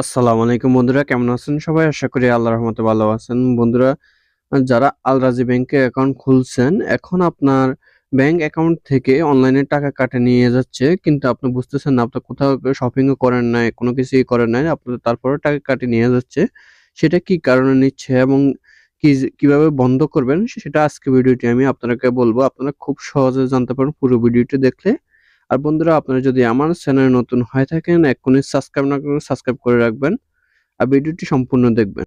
আসসালামু আলাইকুম বন্ধুরা, কেমন আছেন সবাই? আশা করি আল্লাহর রহমতে ভালো আছেন। বন্ধুরা, যারা আলরাজি ব্যাংকে অ্যাকাউন্ট খুলছেন, এখন আপনার ব্যাংক অ্যাকাউন্ট থেকে অনলাইনে টাকা কাটে নিয়ে যাচ্ছে, কিন্তু আপনি বুঝতেছেন না, আপনি কোথাও শপিংও করেন নাই, কোনো কিছুই করেন নাই আপনার তারপরে টাকা কাটে নিয়ে যাচ্ছে। সেটা কি কারণে নিচ্ছে এবং কি কীভাবে বন্ধ করবেন, সেটা আজকে ভিডিওটি আমি আপনাকে বলব। আপনারা খুব সহজে জানতে পারেন পুরো ভিডিওটি দেখলে। আর বন্ধুরা, আপনারা যদি আমার চ্যানেলে নতুন হয়ে থাকেন, এক্ষুনি সাবস্ক্রাইব না করে সাবস্ক্রাইব করে রাখবেন আর ভিডিওটি সম্পূর্ণ দেখবেন।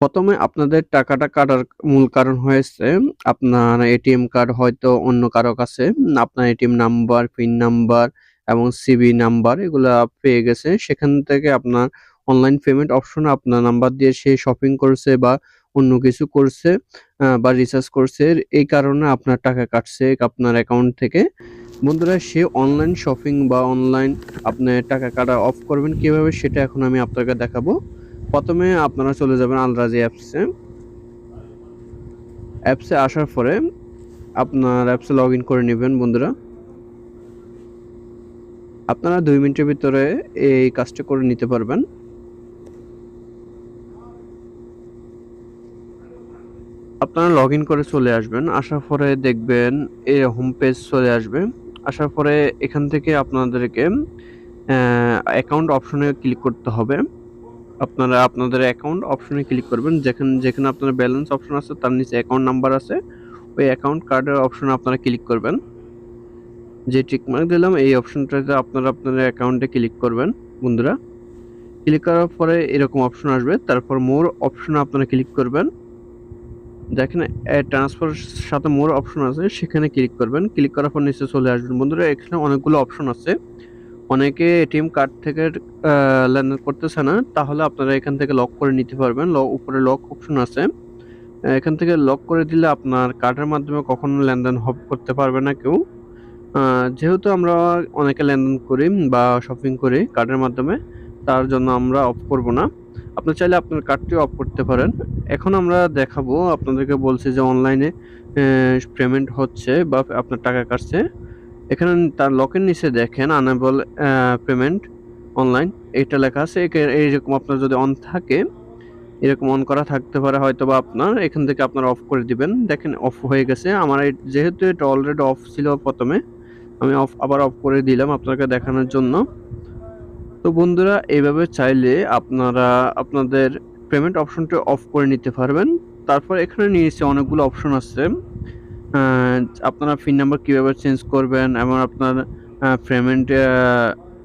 প্রথমে আপনাদের টাকাটা কাটার মূল কারণ হয়েছে, আপনার এটিএম কার্ড হয়তো অন্য কারও কাছে, আপনার এটিএম নাম্বার, পিন নাম্বার এবং সিবি নাম্বার এগুলা পেয়ে গেছে। সেখান থেকে আপনার অনলাইন পেমেন্ট অপশন আপনার নাম্বার দিয়ে সে শপিং করছে বা অন্য কিছু করছে বা রিচার্জ করছে। এই কারণে আপনার টাকা কাটছে আপনার অ্যাকাউন্ট থেকে। বন্ধুরা, সে অনলাইন শপিং বা অনলাইন আপনি টাকা কাটা অফ করবেন কীভাবে, সেটা এখন আমি আপনাকে দেখাবো। প্রথমে আপনারা চলে যাবেন আলরাজি অ্যাপসে অ্যাপসে আসার পরে আপনার অ্যাপসে লগ ইন করে নেবেন বন্ধুরা। আপনারা দুই মিনিটের ভিতরে এই কাজটা করে নিতে পারবেন। আপনারা লগ ইন করে চলে আসবেন। আসার পরে দেখবেন এই হোম পেজ চলে আসবে। আসার পরে এখান থেকে আপনাদেরকে অ্যাকাউন্ট অপশনে ক্লিক করতে হবে। আপনারা, আপনাদের অ্যাকাউন্ট অপশনে ক্লিক করবেন। যেখানে যেখানে আপনার ব্যালেন্স অপশন আছে, তার নিচে অ্যাকাউন্ট নাম্বার আছে। ওই অ্যাকাউন্ট কার্ডের অপশনে আপনারা ক্লিক করবেন। যে টিকমার্ক দিলাম, এই অপশনটাতে আপনারা আপনাদের অ্যাকাউন্টে ক্লিক করবেন, বন্ধুরা। ক্লিক করার পরে এরকম অপশন আসবে। তারপর মোর অপশনে আপনারা ক্লিক করবেন। দেখেন ট্রান্সফার সাথে মোর অপশন আছে, সেখানে ক্লিক করবেন। ক্লিক করার পর নিচে চলে আসবেন। বন্ধুরা, এখানে অনেকগুলো অপশন আছে। অনেকে এটিএম কার্ড থেকে লেনদেন করতেছে না, তাহলে আপনারা এখান থেকে লক করে নিতে পারবেন। উপরে লক অপশন আছে। এখান থেকে লক করে দিলে আপনার কার্ডের মাধ্যমে কখনো লেনদেন করতে পারবে না কেউ। যেহেতু আমরা অনেকে লেনদেন করি বা শপিং করি কার্ডের মাধ্যমে, তার জন্য আমরা অফ করব না। আপনি চাইলে আপনার কার্ডটি অফ করতে পারেন। এখন আমরা দেখাবো, আপনাদেরকে বলছি যে অনলাইনে পেমেন্ট হচ্ছে বা আপনার টাকা কাটছে। এখানে তার লকের নিচে দেখেন আনেবল পেমেন্ট অনলাইন এটা লেখা আছে। এইরকম আপনার যদি অন থাকে, এরকম অন করা থাকতে পারে হয়তো বা আপনার, এখান থেকে আপনারা অফ করে দিবেন। দেখেন অফ হয়ে গেছে। আমার যেহেতু এটা অলরেডি অফ ছিল প্রথমে, আমি অফ আবার অফ করে দিলাম আপনাকে দেখানোর জন্য। তো বন্ধুরা এইভাবে চাইলে আপনারা আপনাদের পেমেন্ট অপশনটা অফ করে নিতে পারবেন। তারপর এখানে নিচে অনেকগুলো অপশন আছে। আপনারা ফিন নাম্বার কীভাবে চেঞ্জ করবেন, এবং আপনার পেমেন্ট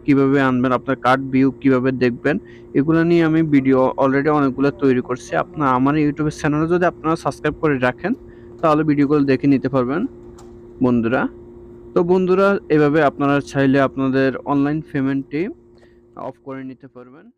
কীভাবে আনবেন, আপনার কার্ড ভিউ কীভাবে দেখবেন, এগুলো নিয়ে আমি ভিডিও অলরেডি অনেকগুলো তৈরি করছি। আপনার আমার ইউটিউবের চ্যানেলে যদি আপনারা সাবস্ক্রাইব করে রাখেন, তাহলে ভিডিওগুলো দেখে নিতে পারবেন, বন্ধুরা। তো বন্ধুরা, এভাবে আপনারা চাইলে আপনাদের অনলাইন পেমেন্টটি অফ করে নিতে পারবেন।